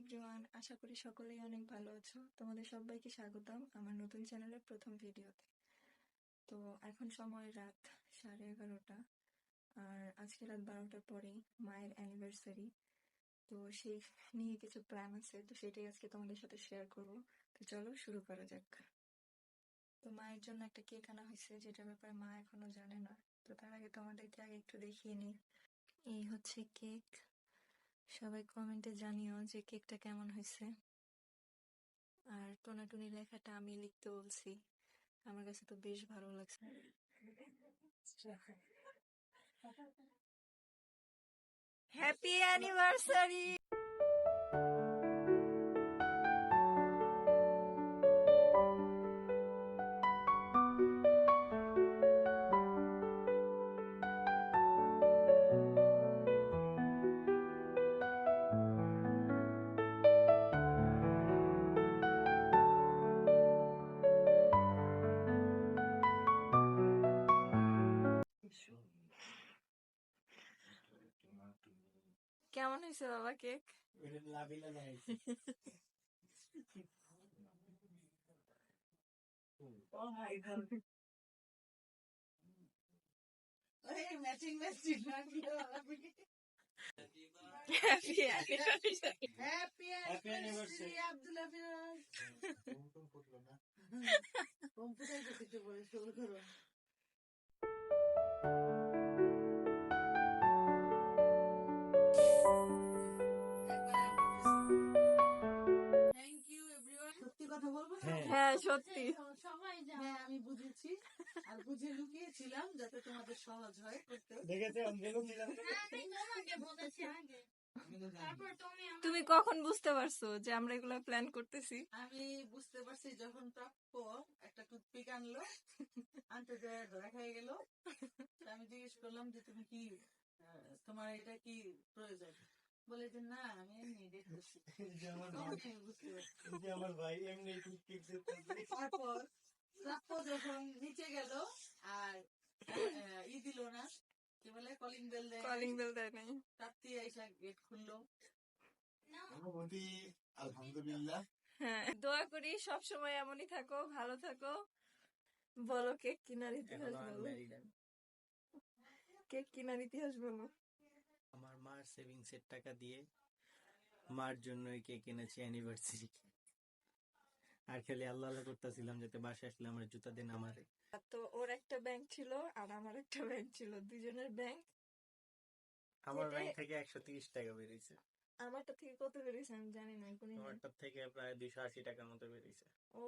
Everyone আশা করি সকলেই অনেক ভালো আছো। তোমাদের সবাইকে স্বাগতম আমার নতুন চ্যানেলের প্রথম ভিডিওতে। তো এখন সময় রাত সাড়ে এগারোটা, আর আজকে রাত বারোটার পরেই মায়ের অ্যানিভার্সারি তো সেই নিয়ে কিছু প্ল্যান আছে, তো সেটাই আজকে তোমাদের সাথে শেয়ার করব। তো চলো শুরু করা যাক। তো মায়ের জন্য একটা কেক আনা হয়েছে, যেটার ব্যাপারে মা এখনও জানে না। তো তার আগে তোমাদেরকে আগে একটু দেখিয়ে নিই। এই হচ্ছে কেক সবাই কমেন্টে জানিও যে কেকটা কেমন হয়েছে। আর টোনাটুনি লেখাটা আমি লিখতে বলছি। আমার কাছে তো বেশ ভালো লাগছে। হ্যাপি অ্যানিভার্সারি কেমন হয়েছে বাবা কেক কম্পিউটার করতে বলে শুরু করো হ্যাঁ। হ্যাঁ সত্যি। সবাই হ্যাঁ আমি বুঝেছি। আর বুঝে লুকিয়েছিলাম যাতে তোমাদের সহজ হয় করতে। দেখেছে অঞ্জলি ছিলাম তুমি কখন বুঝতে পারছ যে আমরা এগুলো প্ল্যান করতেছি? আমি বুঝতে পারছি যখন প্রাপ্য একটা টুথপিক আনলো আনতে যায় ধরা খেয়ে গেল। আমি জিজ্ঞেস করলাম যে তুমি কি আহ, তোমার এটা কি প্রয়োজন? বলে যে না আমি এমনি দেখতেছি আমার ভাই এমনি তারপর প্রাপ্য যখন নিচে গেল আর ই দিল না কি বলে কলিং বেল দেয় কলিং বেল দেয় নাই। এসে গেট খুললো। আলহামদুলিল্লাহ। হ্যাঁ দোয়া করি সব সময় এমনই থাকো ভালো থাকো। বলো কেক কিনার ইতিহাস বলো। কেক কিনার ইতিহাস বলো। আমার মার সেভিংস এর টাকা দিয়ে মার জন্য কেক এনেছি অ্যানিভার্সারি আর খালি আল্লাহ আল্লাহ করতেছিলাম যাতে বাসায় আসলে আমার জুতা দেন আমারে তো ওর একটা ব্যাংক ছিল আর আমার একটা ব্যাংক ছিল দুজনের ব্যাংক আমার ব্যাংক থেকে একশো তিরিশ টাকা বেরিয়েছে। আমারটা থেকে কত বেরিয়েছে আমি জানি না নাই তোমারটার থেকে প্রায় দুইশো আশি টাকার মতো বেরিয়েছে। ও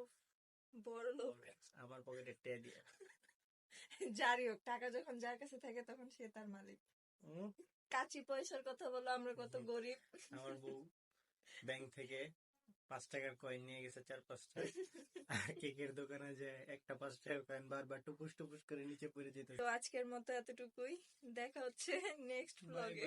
বড় লোক। আমার পকেটে টে দিয়ে যারই হোক টাকা যখন যার কাছে থাকে তখন সে তার মালিক। কাচি পয়সার কথা বলো আমরা কত গরিব। আমার বউ ব্যাংক থেকে পাঁচ টাকার কয়েন নিয়ে গেছে চার পাঁচটা কেকের দোকানে যে একটা পাঁচ টাকার কয়েন বারবার টুপুস টুপুস করে নিচে পড়ে যেত। তো আজকের মতো এতটুকুই। দেখা হচ্ছে নেক্সট ব্লগে